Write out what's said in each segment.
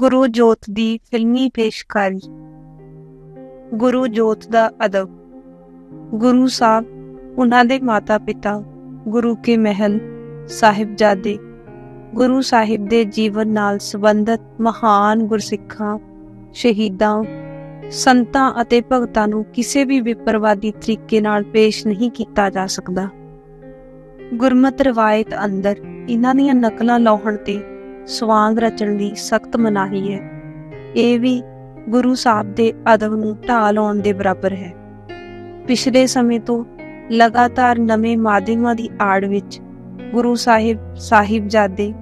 ਗੁਰੂ ਜੋਤ ਦੀ ਫਿਲਮੀ ਪੇਸ਼ਕਾਰੀ। ਗੁਰੂ ਜੋਤ ਦਾ ਅਦਬ। ਗੁਰੂ ਸਾਹਿਬ, ਉਹਨਾਂ ਦੇ ਮਾਤਾ ਪਿਤਾ ਗੁਰੂ ਕੇ ਮਹਿਲ, ਸਾਹਿਬਜ਼ਾਦੇ। ਗੁਰੂ ਸਾਹਿਬ ਦੇ ਜੀਵਨ ਨਾਲ ਸੰਬੰਧਿਤ ਮਹਾਨ ਗੁਰਸਿੱਖਾਂ, ਸ਼ਹੀਦਾਂ, ਸੰਤਾਂ ਅਤੇ ਭਗਤਾਂ ਨੂੰ ਕਿਸੇ ਵੀ ਵਿਪਰਵਾਦੀ ਤਰੀਕੇ ਨਾਲ ਪੇਸ਼ ਨਹੀਂ ਕੀਤਾ ਜਾ ਸਕਦਾ। ਗੁਰਮਤ ਰਵਾਇਤ ਅੰਦਰ ਇਹਨਾਂ ਦੀਆਂ ਨਕਲਾਂ ਲਾਉਣ ਤੇ ਸਵਾਂਗ ਰਚਣ ਦੀ ਸਖਤ ਮਨਾਹੀ ਹੈ। ਇਹ ਵੀ ਗੁਰੂ ਸਾਹਿਬ ਦੇ ਅਦਬ ਨੂੰ ਢਾਹ ਲਾਉਣ ਦੇ ਬਰਾਬਰ ਹੈ। ਪਿਛਲੇ ਸਮੇਂ ਤੋਂ ਲਗਾਤਾਰ ਨਵੇਂ ਮਾਧਿਅਮਾਂ ਦੀ ਆੜ ਵਿੱਚ ਗੁਰੂ ਸਾਹਿਬ ਸਾਹਿਬਜ਼ਾਦੇ,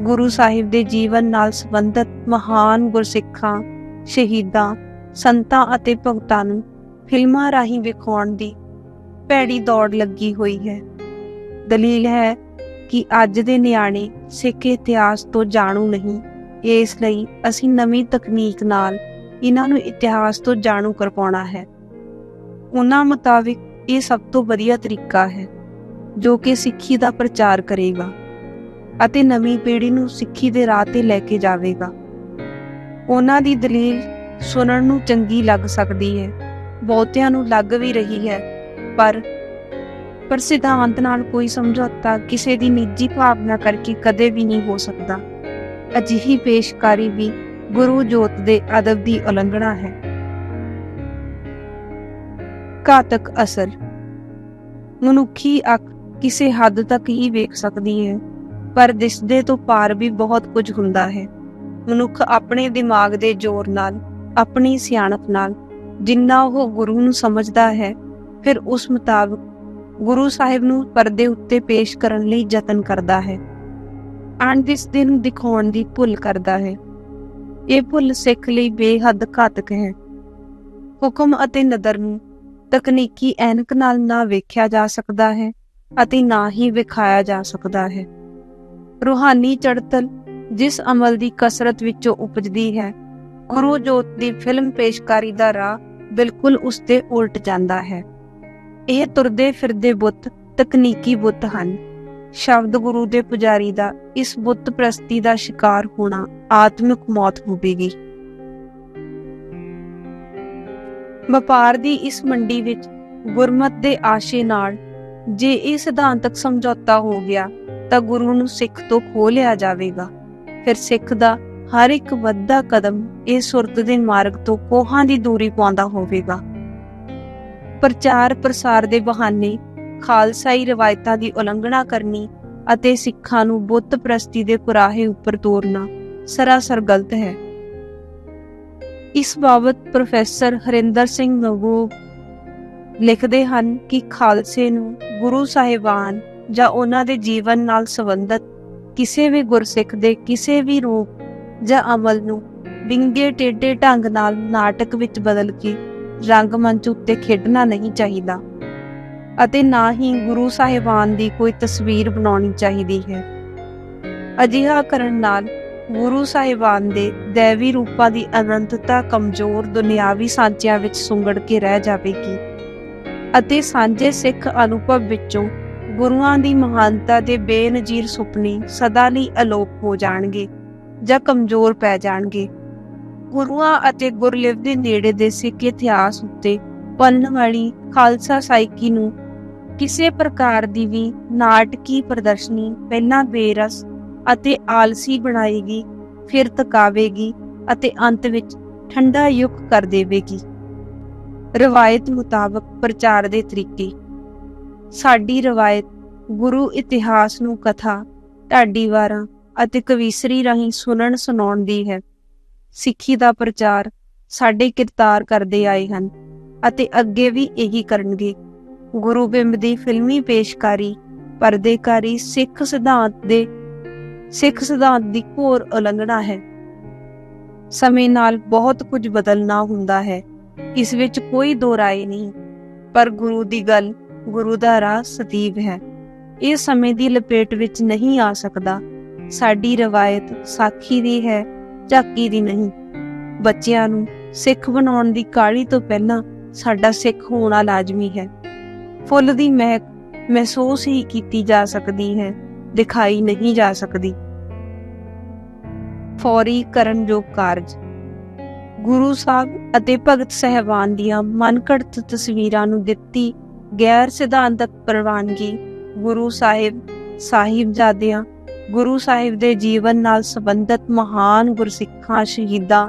ਗੁਰੂ ਸਾਹਿਬ ਦੇ ਜੀਵਨ ਨਾਲ ਸੰਬੰਧਿਤ ਮਹਾਨ ਗੁਰਸਿੱਖਾਂ, ਸ਼ਹੀਦਾਂ, ਸੰਤਾਂ ਅਤੇ ਭਗਤਾਂ ਨੂੰ ਫਿਲਮਾਂ ਰਾਹੀਂ ਵਿਖਾਉਣ ਦੀ ਭੈੜੀ ਦੌੜ ਲੱਗੀ ਹੋਈ ਹੈ। ਦਲੀਲ ਹੈ ਕਿ ਅੱਜ ਦੇ ਨਿਆਣੇ ਸਿੱਖ ਇਤਿਹਾਸ ਤੋਂ ਜਾਣੂ ਨਹੀਂ। ਇਸ ਲਈ ਅਸੀਂ ਨਵੀਂ ਤਕਨੀਕ ਨਾਲ ਇਹਨਾਂ ਨੂੰ ਇਤਿਹਾਸ ਤੋਂ ਜਾਣੂ ਕਰਵਾਉਣਾ ਹੈ। ਉਹਨਾਂ ਮੁਤਾਬਿਕ ਇਹ ਸਭ ਤੋਂ ਵਧੀਆ ਤਰੀਕਾ ਹੈ, ਜੋ ਕਿ ਸਿੱਖੀ ਦਾ ਪ੍ਰਚਾਰ ਕਰੇਗਾ ਅਤੇ ਨਵੀਂ ਪੀੜ੍ਹੀ ਨੂੰ ਸਿੱਖੀ ਦੇ ਰਾਹ ਤੇ ਲੈ ਕੇ ਜਾਵੇਗਾ। ਉਹਨਾਂ ਦੀ ਦਲੀਲ ਸੁਣਨ ਨੂੰ ਚੰਗੀ ਲੱਗ ਸਕਦੀ ਹੈ। ਬਹੁਤਿਆਂ ਨੂੰ ਲੱਗ ਵੀ ਰਹੀ ਹੈ, ਪਰ ਪਰ ਸਿਧਾਂਤ ਨਾਲ ਕੋਈ ਸਮਝੌਤਾ ਕਿਸੇ ਦੀ ਨਿੱਜੀ ਭਾਵਨਾ ਕਰਕੇ ਕਦੇ ਵੀ ਨਹੀਂ ਹੋ ਸਕਦਾ। ਅਜਿਹੀ ਪੇਸ਼ਕਾਰੀ ਵੀ ਗੁਰੂ ਜੋਤ ਦੇ ਅਦਬ ਦੀ ਉਲੰਘਣਾ ਹੈ। ਘਾਤਕ ਅਸਰ। ਮਨੁੱਖੀ ਅੱਖ ਕਿਸੇ ਹੱਦ ਤੱਕ ਹੀ ਵੇਖ ਸਕਦੀ ਹੈ, ਪਰ ਦਿਸਦੇ ਤੋਂ ਪਾਰ ਵੀ ਬਹੁਤ ਕੁਝ ਹੁੰਦਾ ਹੈ। ਮਨੁੱਖ ਆਪਣੇ ਦਿਮਾਗ ਦੇ ਜ਼ੋਰ ਨਾਲ, ਆਪਣੀ ਸਿਆਣਪ ਨਾਲ ਜਿੰਨਾ ਉਹ ਗੁਰੂ ਨੂੰ ਸਮਝਦਾ ਹੈ, ਫਿਰ ਉਸ ਮੁਤਾਬਕ ਗੁਰੂ ਸਾਹਿਬ ਨੂੰ ਪਰਦੇ ਉੱਤੇ ਪੇਸ਼ ਕਰਨ ਲਈ ਯਤਨ ਕਰਦਾ ਹੈ। ਆਂ ਦਿਨ ਦਿਖਾਉਣ ਦੀ ਭੁੱਲ ਕਰਦਾ ਹੈ। ਇਹ ਭੁੱਲ ਸਿੱਖ ਲਈ ਬੇਹੱਦ ਘਾਤਕ ਹੈ। ਹੁਕਮ ਅਤੇ ਨਦਰ ਨੂੰ ਤਕਨੀਕੀ ਐਨਕ ਨਾਲ ਨਾ ਵੇਖਿਆ ਜਾ ਸਕਦਾ ਹੈ ਅਤੇ ਨਾ ਹੀ ਵਿਖਾਇਆ ਜਾ ਸਕਦਾ ਹੈ। ਰੂਹਾਨੀ ਚੜਤਲ ਜਿਸ ਅਮਲ ਦੀ ਕਸਰਤ ਵਿੱਚੋਂ ਉਪਜਦੀ ਹੈ, ਗੁਰੂ ਜੋਤ ਦੀ ਫਿਲਮ ਪੇਸ਼ਕਾਰੀ ਦਾ ਰਾਹ ਬਿਲਕੁਲ ਉਸ ਤੇ ਉਲਟ ਜਾਂਦਾ ਹੈ। ਇਹ ਤੁਰਦੇ ਫਿਰਦੇ ਬੁੱਤ ਤਕਨੀਕੀ ਬੁੱਤ ਹਨ। ਸ਼ਬਦ ਗੁਰੂ ਦੇ ਪੁਜਾਰੀ ਦਾ ਇਸ ਬੁੱਤ ਪ੍ਰਸਤੀ ਦਾ ਸ਼ਿਕਾਰ ਹੋਣਾ ਆਤਮਿਕ ਮੌਤ ਹੋਵੇਗੀ। ਵਪਾਰ ਦੀ ਇਸ ਮੰਡੀ ਵਿੱਚ ਗੁਰਮਤ ਦੇ ਆਸ਼ੇ ਨਾਲ ਜੇ ਇਹ ਸਿਧਾਂਤਕ ਸਮਝੌਤਾ ਹੋ ਗਿਆ ਤਾਂ ਗੁਰੂ ਨੂੰ ਸਿੱਖ ਤੋਂ ਖੋ ਲਿਆ ਜਾਵੇਗਾ। ਫਿਰ ਸਿੱਖ ਦਾ ਹਰ ਇੱਕ ਵੱਧਾ ਕਦਮ ਇਹ ਸੁਰਤ ਦੇ ਮਾਰਗ ਤੋਂ ਕੋਹਾਂ ਦੀ ਦੂਰੀ ਪਾਉਂਦਾ ਹੋਵੇਗਾ। ਪ੍ਰਚਾਰ ਪ੍ਰਸਾਰ ਦੇ ਬਹਾਨੇ ਖਾਲਸਾਈ ਰਵਾਇਤਾਂ ਦੀ ਉਲੰਘਣਾ ਕਰਨੀ ਅਤੇ ਸਿੱਖਾਂ ਨੂੰ ਬੁੱਤ ਪ੍ਰਸਤੀ ਦੇ ਕੁਰਾਹੇ ਉੱਪਰ ਤੋਰਨਾ ਸਰਾਸਰ ਗਲਤ ਹੈ। ਇਸ ਬਾਬਤ ਪ੍ਰੋਫੈਸਰ ਹਰਿੰਦਰ ਸਿੰਘ ਨਗੂ ਲਿਖਦੇ ਹਨ ਕਿ ਖਾਲਸੇ ਨੂੰ ਗੁਰੂ ਸਾਹਿਬਾਨ ਜਾਂ ਉਹਨਾਂ ਦੇ ਜੀਵਨ ਨਾਲ ਸੰਬੰਧਿਤ ਕਿਸੇ ਵੀ ਗੁਰਸਿੱਖ ਦੇ ਕਿਸੇ ਵੀ ਰੂਪ ਜਾਂ ਅਮਲ ਨੂੰ ਵਿੰਗੇ ਟੇਢੇ ਢੰਗ ਨਾਲ ਨਾਟਕ ਵਿੱਚ ਬਦਲ ਕੇ ਰੰਗਮੰਚ ਉੱਤੇ ਖੇਡਣਾ ਨਹੀਂ ਚਾਹੀਦਾ ਅਤੇ ਨਾ ਹੀ ਗੁਰੂ ਸਾਹਿਬਾਨ ਦੀ ਕੋਈ ਤਸਵੀਰ ਬਣਾਉਣੀ ਚਾਹੀਦੀ ਹੈ। ਅਜਿਹਾ ਕਰਨ ਨਾਲ ਗੁਰੂ ਸਾਹਿਬਾਨ ਦੇ ਦੇਵੀ ਰੂਪਾਂ ਦੀ ਅਨੰਤਤਾ ਕਮਜ਼ੋਰ ਦੁਨਿਆਵੀ ਸਾਂਚਿਆਂ ਵਿੱਚ ਸੁੰਗੜ ਕੇ ਰਹਿ ਜਾਵੇਗੀ ਅਤੇ ਸਾਂਝੇ ਸਿੱਖ ਅਨੁਭਵ ਵਿੱਚੋਂ ਗੁਰੂਆਂ ਦੀ ਮਹਾਨਤਾ ਦੇ ਬੇਨਜ਼ੀਰ ਸੁਪਨੇ ਸਦਾ ਲਈ ਅਲੋਪ ਹੋ ਜਾਣਗੇ ਜਾਂ ਕਮਜ਼ੋਰ ਪੈ ਜਾਣਗੇ। ਗੁਰੂਆਂ ਅਤੇ ਗੁਰਲਿਵ ਦੇ ਨੇੜੇ ਦੇ ਸਿੱਖ ਇਤਿਹਾਸ ਉੱਤੇ ਪਲਣ ਵਾਲੀ ਖਾਲਸਾ ਸਾਈਕੀ ਨੂੰ ਕਿਸੇ ਪ੍ਰਕਾਰ ਦੀ ਵੀ ਨਾਟਕੀ ਪ੍ਰਦਰਸ਼ਨੀ ਪਹਿਲਾਂ ਬੇਰਸ ਅਤੇ ਆਲਸੀ ਬਣਾਏਗੀ, ਫਿਰ ਤਕਾਵੇਗੀ ਅਤੇ ਅੰਤ ਵਿੱਚ ਠੰਡਾ ਯੁਕ ਕਰ ਦੇਵੇਗੀ। ਰਵਾਇਤ ਮੁਤਾਬਕ ਪ੍ਰਚਾਰ ਦੇ ਤਰੀਕੇ। ਸਾਡੀ ਰਵਾਇਤ ਗੁਰੂ ਇਤਿਹਾਸ ਨੂੰ ਕਥਾ, ਢਾਡੀ ਵਾਰਾਂ ਅਤੇ ਕਵੀਸਰੀ ਰਾਹੀਂ ਸੁਣਨ ਸੁਣਾਉਣ ਦੀ ਹੈ। ਸਿੱਖੀ ਦਾ ਪ੍ਰਚਾਰ ਸਾਡੇ ਕਿਰਤਾਰ ਕਰਦੇ ਆਏ ਹਨ ਅਤੇ ਅੱਗੇ ਵੀ ਇਹੀ ਕਰਨਗੇ। ਗੁਰੂ ਬਿੰਬ ਦੀ ਫਿਲਮੀ ਪੇਸ਼ਕਾਰੀ, ਪਰਦੇਕਾਰੀ ਸਿੱਖ ਸਿਧਾਂਤ ਦੇ, ਸਿੱਖ ਸਿਧਾਂਤ ਦੀ ਘੋਰ ਉਲੰਘਣਾ ਹੈ। ਸਮੇਂ ਨਾਲ ਬਹੁਤ ਕੁਝ ਬਦਲਣਾ ਹੁੰਦਾ ਹੈ। ਇਸ ਵਿੱਚ ਕੋਈ ਦੋ ਰਾਏ ਨਹੀਂ, ਪਰ ਗੁਰੂ ਦੀ ਗੱਲ, ਗੁਰੂ ਦਾ ਰਾਹ ਸਤੀਬ ਹੈ। ਇਹ ਸਮੇਂ ਦੀ ਲਪੇਟ ਵਿੱਚ ਨਹੀਂ ਆ ਸਕਦਾ। ਸਾਡੀ ਰਵਾਇਤ ਸਾਖੀ ਦੀ ਹੈ। ਝਾਕੀ ਦੀ ਨਹੀਂ। ਬੱਚਿਆਂ ਨੂੰ ਸਿੱਖ ਬਣਾਉਣ ਦੀ ਕਾਲੀ ਤੋਂ ਪਹਿਲਾਂ ਸਾਡਾ ਸਿੱਖ ਹੋਣਾ ਲਾਜ਼ਮੀ ਹੈ। ਫੁੱਲ ਦੀ ਮਹਿਕ ਮਹਿਸੂਸ ਹੀ ਕੀਤੀ ਜਾ ਸਕਦੀ ਹੈ, ਦਿਖਾਈ ਨਹੀਂ ਜਾ ਸਕਦੀ। ਫੌਰੀ ਕਰਨਯੋਗ ਕਾਰਜ। ਗੁਰੂ ਸਾਹਿਬ ਅਤੇ ਭਗਤ ਸਹਿਬਾਨ ਦੀਆਂ ਮਨਘੜਤ ਤਸਵੀਰਾਂ ਨੂੰ ਦਿੱਤੀ ਗੈਰ ਸਿਧਾਂਤਕ ਪ੍ਰਵਾਨਗੀ ਗੁਰੂ ਸਾਹਿਬ ਸਾਹਿਬਜ਼ਾਦਿਆਂ ਗੁਰੂ ਸਾਹਿਬ ਦੇ ਜੀਵਨ ਨਾਲ ਸੰਬੰਧਿਤ ਮਹਾਨ ਗੁਰਸਿੱਖਾਂ, ਸ਼ਹੀਦਾਂ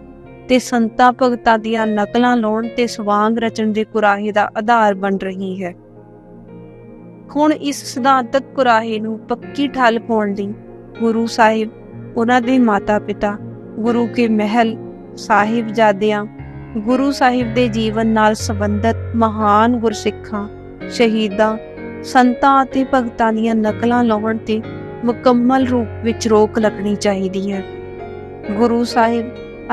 ਤੇ ਸੰਤਾਂ ਭਗਤਾਂ ਦੀਆਂ ਨਕਲਾਂ ਲਾਉਣ ਤੇ ਸਵਾਂਗ ਰਚਣ ਦੇ ਕੁਰਾਹੇ ਦਾ ਆਧਾਰ ਬਣ ਰਹੀ ਹੈ। ਹੁਣ ਇਸ ਸਿਧਾਂਤਕ ਕੁਰਾਹੇ ਨੂੰ ਪੱਕੀ ਠੱਲ ਪਾਉਣ ਲਈ ਗੁਰੂ ਸਾਹਿਬ, ਉਹਨਾਂ ਦੇ ਮਾਤਾ-ਪਿਤਾ, ਗੁਰੂ ਕੇ ਮਹਿਲ, ਸਾਹਿਬਜ਼ਾਦਿਆਂ, ਗੁਰੂ ਸਾਹਿਬ ਦੇ ਜੀਵਨ ਨਾਲ ਸੰਬੰਧਿਤ ਮਹਾਨ ਗੁਰਸਿੱਖਾਂ, ਸ਼ਹੀਦਾਂ, ਸੰਤਾਂ ਅਤੇ ਭਗਤਾਂ ਦੀਆਂ ਨਕਲਾਂ ਲਾਉਣ ਤੇ ਮੁਕੰਮਲ ਰੂਪ ਵਿੱਚ ਰੋਕ ਲੱਗਣੀ ਚਾਹੀਦੀ ਹੈ। ਗੁਰੂ ਸਾਹਿਬ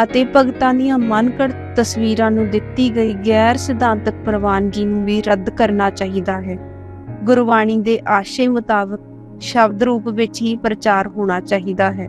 ਅਤੇ ਭਗਤਾਂ ਦੀਆਂ ਮਨਘੜਤ ਤਸਵੀਰਾਂ ਨੂੰ ਦਿੱਤੀ ਗਈ ਗੈਰ ਸਿਧਾਂਤਕ ਪ੍ਰਵਾਨਗੀ ਨੂੰ ਵੀ ਰੱਦ ਕਰਨਾ ਚਾਹੀਦਾ ਹੈ। ਗੁਰਬਾਣੀ ਦੇ ਆਸ਼ੇ ਮੁਤਾਬਕ ਸ਼ਬਦ ਰੂਪ ਵਿੱਚ ਹੀ ਪ੍ਰਚਾਰ ਹੋਣਾ ਚਾਹੀਦਾ ਹੈ।